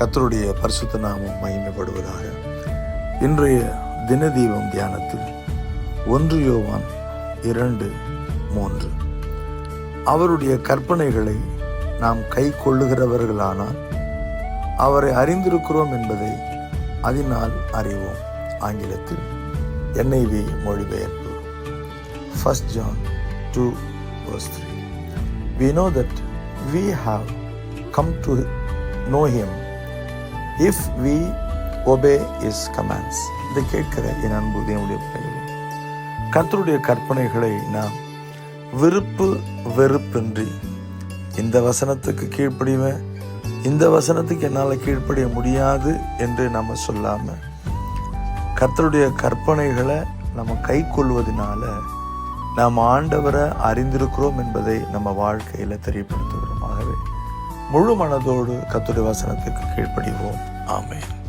கத்தருடைய பரிசுத்த நாமம் மகிமைப்படுவதாக. இன்றைய தினதீபம் தியானத்தில் ஒன்று யோவான் இரண்டு மூன்று. அவருடைய கற்பனைகளை நாம் கை கொள்ளுகிறவர்களானால் அவரை அறிந்திருக்கிறோம் என்பதை அதனால் அறிவோம். ஆங்கிலத்தில் என்ஐவி மொழிபெயர்ப்பு first John two verse 3 we know that we have come to know him if we obey his commands இதை கேட்கிற என் அன்பு தேவனுடைய பிள்ளைகளே கர்த்தருடைய கற்பனைகளை நாம் விருப்பு வெறுப்பின்றி இந்த வசனத்துக்கு கீழ்ப்படிவேன் இந்த வசனத்துக்கு என்னால் கீழ்ப்படிய முடியாது என்று நம்ம சொல்லாமல் கர்த்தருடைய கற்பனைகளை நம்ம கை கொள்வதனால நாம் ஆண்டவரை அறிந்திருக்கிறோம் என்பதை நம்ம வாழ்க்கையில் தெரியப்படுத்துகிறோம். ஆகவே முழு மனதோடு கத்துரை வசனத்துக்கு கீழ்ப்படிவோம். ஆமேன்.